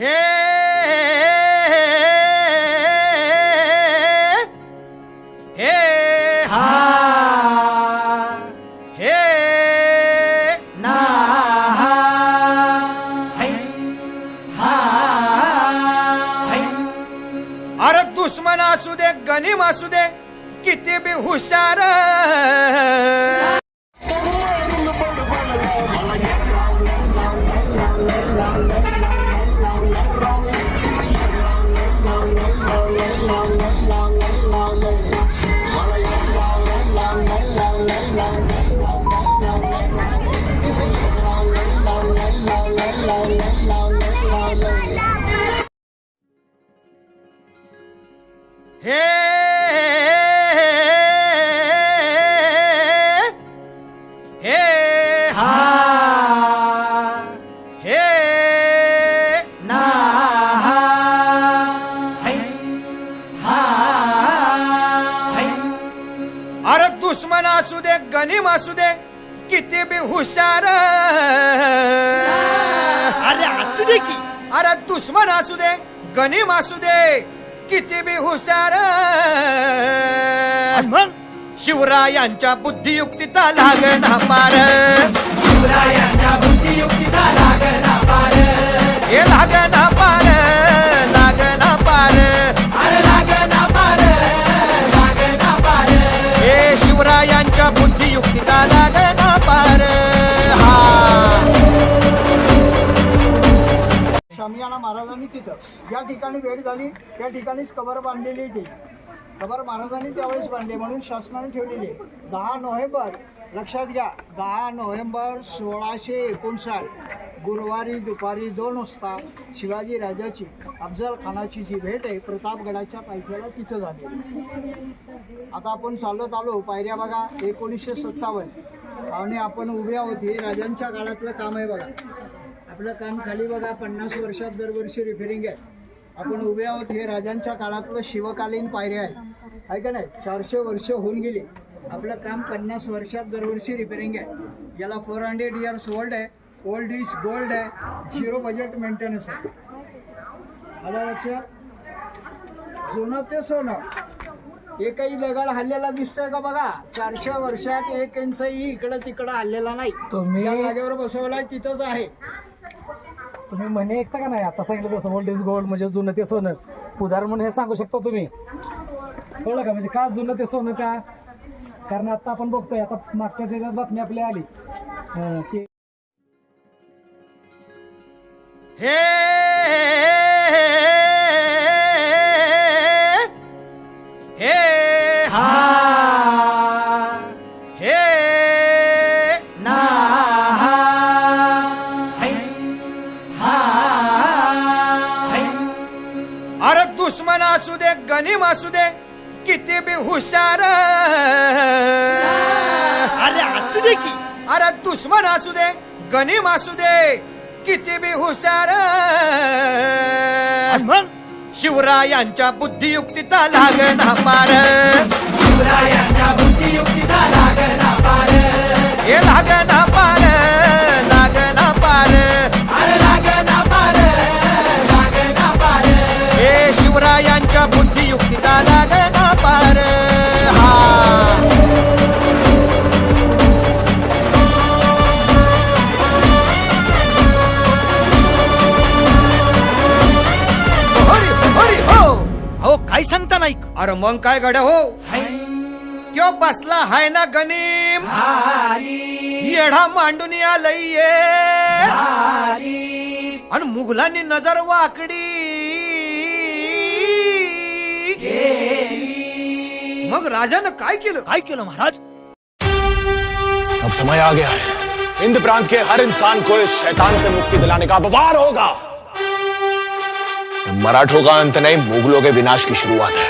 हे हे हा हे ना हा. अरे दुश्मन असू दे गनीम असू दे किती बी हुशार. गनिम असू दे किती बी हुशार. अरे असू दे की. अरे दुश्मन असू दे गनिम असू दे किती बी हुशार. आणि मग? शिवरायांच्या बुद्धियुक्तीचा लागना पार हे शामियाना महाराजांनी तिथं. ज्या ठिकाणी भेट झाली त्या ठिकाणीच कबर बांधलेली ती. कबर महाराजांनी त्यावेळेस बांधली म्हणून शासनाने ठेवलेली. दहा नोव्हेंबर लक्षात घ्या दहा नोव्हेंबर सोळाशे एकोणसाठ गुरुवारी दुपारी दोन वाजता शिवाजी राजाची अफजल खानाची जी भेट आहे प्रतापगडाच्या पायथ्याला तिथं झाली. आता आपण चालत आलो पायऱ्या बघा एकोणीसशे सत्तावन्न. आणि आपण उभे आहोत हे राजांच्या काळातलं काम आहे बघा. आपलं काम खाली बघा पन्नास वर्षात दरवर्षी रिपेरिंग आहे. आपण उभे आहोत हे राजांच्या काळातलं शिवकालीन पायऱ्या आहे आहे का नाही? चारशे वर्ष होऊन गेली. आपलं काम पन्नास वर्षात दरवर्षी रिपेरिंग आहे. याला फोर हंड्रेड इयर्स ओल्ड आहे. ओल्ड इज गोल्ड आहे. झिरो बजेट मेंटेनन्स आहे. आलं लक्षात? जुनं ते सोनं. एकही दगड हल्लेला दिसतोय का बघा? चारशे वर्षात एक इंचही इकडं तिकडं हल्लेला नाही. तुम्ही- जागेवर बसवलाय तिथंच आहे. तुम्ही म्हणे ऐकता का नाही आता सांगितलं तसं ओल्ड इज गोल्ड म्हणजे जुनं ते सोनं. उदाहरण म्हणून हे सांगू शकता तुम्ही? कळलं का? म्हणजे का जुनं ते सोनं का? कारण आता आपण बघतोय आता मागच्या त्याच्यात बातमी आपली आली. की हे हे दुश्मन असू दे गनिम असू दे किती बी हुशार अरे असू दे की. अरे दुश्मन असू दे गनिम असू दे किती बी हुशार मग? शिवरायांच्या बुद्धियुक्तीचा लागना पार हे लागना पार लागना अरे मग काय गड्या हो? क्यो बसला हाय ना गनीम? येढा मांडून आलय आणि मुघलांनी नज़र वाकडी. मग राजानं काय केलं? काय केलं महाराज? अब समय आ गया है। इंद्र प्रांत के हर इंसान को इस शैतान से मुक्ति दिलाने का वार होगा। मराठों का अंत नहीं मुगलों के विनाश की शुरुआत है।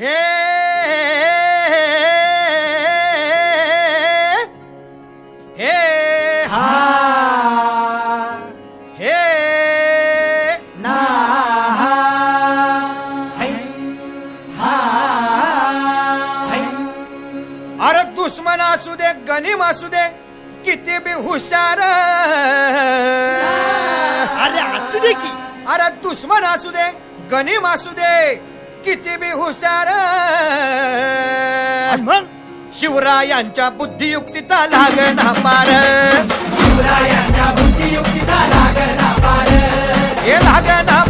हे हे हा हे ना अरे दुश्मन असू दे गनिम असू दे किती बी हुशार अरे असू दे की. अरे दुश्मन असू दे गनिम असू दे किती बी हुशार मग? शिवरायांच्या बुद्धियुक्तीचा लागना पार. शिवरायांच्या बुद्धियुक्तीचा लागना पार. हे लागना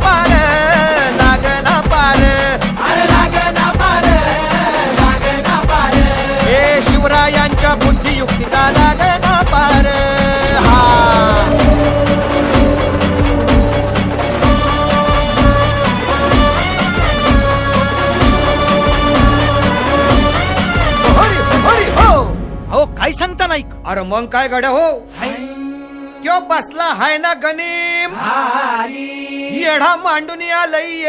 अरे मग काय गड्या हो? क्यो बसला हाय ना गनीम? येढा मांडून आलय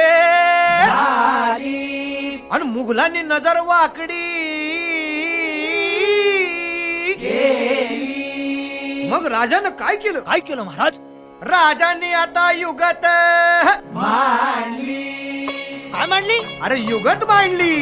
आणि मुघलांनी नजर वाकडी. मग राजानं काय केलं? काय केलं महाराज? राजांनी आता युगत काय मांडली? अरे युगत मांडली.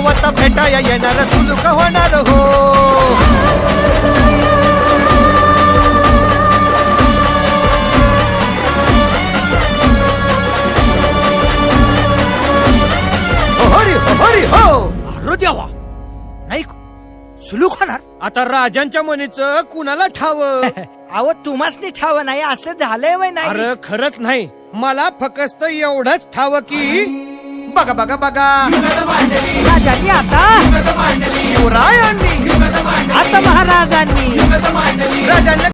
बसवत भेटाया येणार सुलूक होणार हो. हरी हरी हो. अरे देवा. नाही सुलूक होणार? आता राजांच्या मनीचं कुणाला ठाव? अहो तुम्हासनी ठाव नाही असं झालंय वय नाही. अरे खरंच नाही. मला फकस्त एवढंच ठाव की बघा बघा बघा राजांनी आता शिवरायांनी आता महाराजांनी राजांना